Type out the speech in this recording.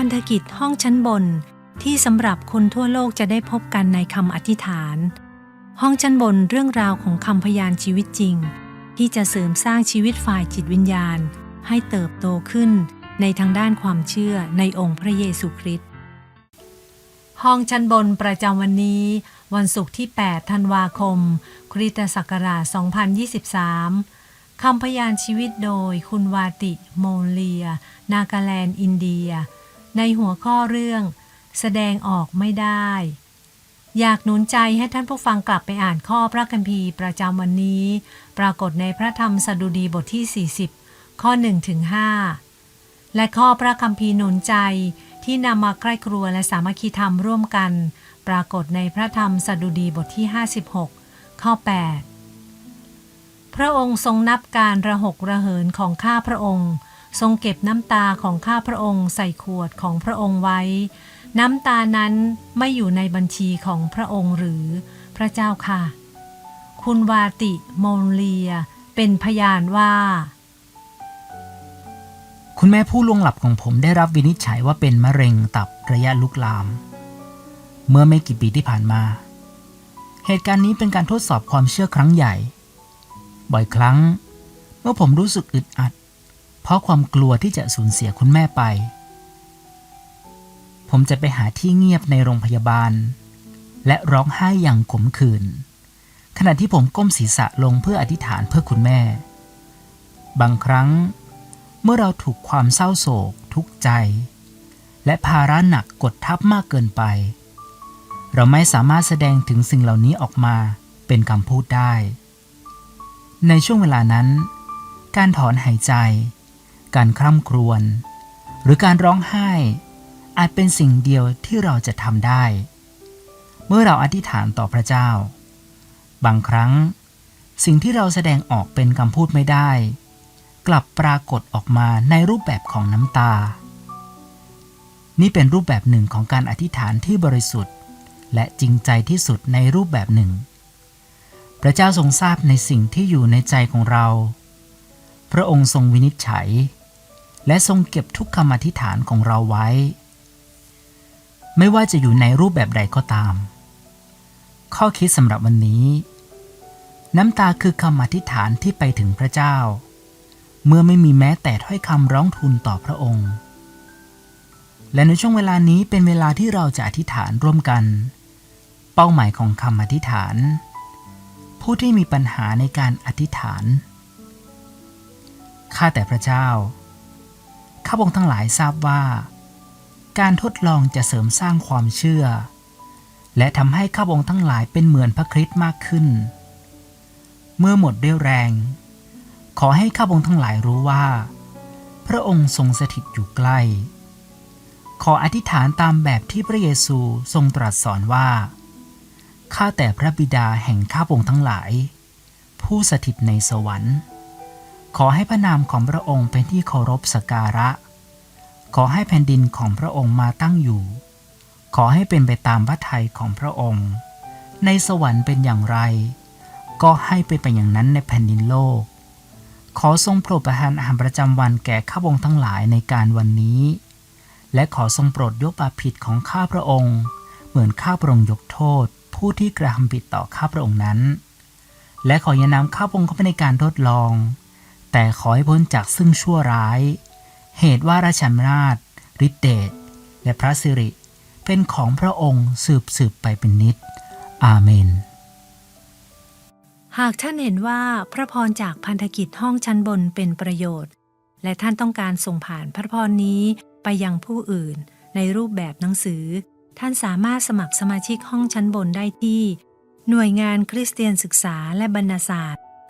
พันธกิจห้องชั้นบน ที่สำหรับคนทั่วโลกจะได้พบกันในคำอธิษฐาน ห้องชั้นบนเรื่องราวของคำพยานชีวิตจริง ที่จะเสริมสร้างชีวิตฝ่ายจิตวิญญาณ ให้เติบโตขึ้นในทางด้านความเชื่อในองค์พระเยซูคริสต์ห้องชั้นบนประจำวันนี้ วันศุกร์ที่ 8 ธันวาคม คริสตศักราช 2023 คำพยานชีวิตโดยคุณวาติ โมเลีย นากาแลนด์ อินเดีย ในหัวข้อเรื่อง แสดงออกไม่ได้ อยากหนุนใจให้ท่านผู้ฟังกลับไปอ่านข้อพระคัมภีร์ประจำวันนี้ ปรากฏในพระธรรมสดุดีบทที่ 40 ข้อ1ถึง5และข้อพระคัมภีร์หนุนใจที่นำมาใกล้ครัวและสามัคคีธรรมร่วมกัน ปรากฏในพระธรรมสดุดีบทที่ 56 ข้อ 8 พระองค์ทรงนับการระหกระเหินของข้าพระองค์ ทรงเก็บน้ำตาของข้าพระองค์ใส่ขวดของพระองค์ไว้ น้ำตานั้นไม่อยู่ในบัญชีของพระองค์หรือพระเจ้าค่ะ คุณวาติโมเลียเป็นพยานว่า คุณแม่ผู้ล่วงหลับของผมได้รับวินิจฉัยว่าเป็นมะเร็งตับระยะลุกลาม เมื่อไม่กี่ปีที่ผ่านมา เหตุการณ์นี้เป็นการทดสอบความเชื่อครั้งใหญ่ บ่อยครั้ง เมื่อผมรู้สึกอึดอัด เพราะความกลัวที่จะสูญเสียคุณแม่ไป ผมจะไปหาที่เงียบในโรงพยาบาล และร้องไห้อย่างขมขื่นขณะที่ผมก้มศีรษะลงเพื่ออธิษฐานเพื่อคุณแม่ บางครั้ง เมื่อเราถูกความเศร้าโศก ทุกข์ใจ และภาระหนักกดทับมากเกินไป เราไม่สามารถแสดงถึงสิ่งเหล่านี้ออกมาเป็นคำพูดได้ ในช่วงเวลานั้น การถอนหายใจ การคร่ำครวญหรือการร้องไห้ อาจเป็นสิ่งเดียวที่เราจะทำได้ เมื่อเราอธิษฐานต่อพระเจ้า บางครั้ง สิ่งที่เราแสดงออกเป็นคำพูดไม่ได้ กลับปรากฏออกมาในรูปแบบของน้ำตา นี่เป็นรูปแบบหนึ่งของการอธิษฐานที่บริสุทธิ์ และจริงใจที่สุดในรูปแบบหนึ่ง พระเจ้าทรงทราบในสิ่งที่อยู่ในใจของเรา พระองค์ทรงวินิจฉัย และทรงเก็บทุกคำอธิษฐานของเราไว้ ไม่ว่าจะอยู่ในรูปแบบใดก็ตาม ข้อคิดสำหรับวันนี้ น้ำตาคือคำอธิษฐานที่ไปถึงพระเจ้า เมื่อไม่มีแม้แต่ถ้อยคำร้องทูลต่อพระองค์ และในช่วงเวลานี้เป็นเวลาที่เราจะอธิษฐานร่วมกัน เป้าหมายของคำอธิษฐาน ผู้ที่มีปัญหาในการอธิษฐานข้าแต่พระเจ้า ข้าพงทั้งหลายทราบว่า การทดลองจะเสริมสร้างความเชื่อ และทำให้ข้าพงทั้งหลายเป็นเหมือนพระคริสต์มากขึ้น เมื่อหมดเรี่ยวแรง ขอให้ข้าพงทั้งหลายรู้ว่า พระองค์ทรงสถิตอยู่ใกล้ ขออธิษฐานตามแบบที่พระเยซูทรงตรัสสอนว่าข้าแต่พระบิดาแห่งข้าพงทั้งหลาย ผู้สถิตในสวรรค์ ขอให้พระนามของพระองค์เป็นที่เคารพสักการะ ขอให้แผ่นดินของพระองค์มาตั้งอยู่ ขอให้เป็นไปตามพระทัยของพระองค์ ในสวรรค์เป็นอย่างไร ก็ให้เป็นไปอย่างนั้นในแผ่นดินโลก ขอทรงโปรดประทานอาหารประจำวันแก่ข้าพงทั้งหลายในการวันนี้ และขอทรงโปรดยกบาปผิดของข้าพระองค์ เหมือนข้าพระองค์ยกโทษ ผู้ที่กระทำผิดต่อข้าพระองค์นั้น และขออย่านำข้าพระองค์เข้าไปในการทดลอง แต่ขอให้พ้นจากซึ่งชั่วร้าย เหตุว่าราชอำนาจฤทธิเดชและพระสิริ เป็นของพระองค์สืบสืบไปเป็นนิจอาเมน หากท่านเห็นว่าพระพรจากพันธกิจห้องชั้นบนเป็นประโยชน์ และท่านต้องการส่งผ่านพระพรนี้ไปยังผู้อื่นในรูปแบบหนังสือ ท่านสามารถสมัครสมาชิกห้องชั้นบนได้ที่ หน่วยงานคริสเตียนศึกษาและบรรณศาสตร์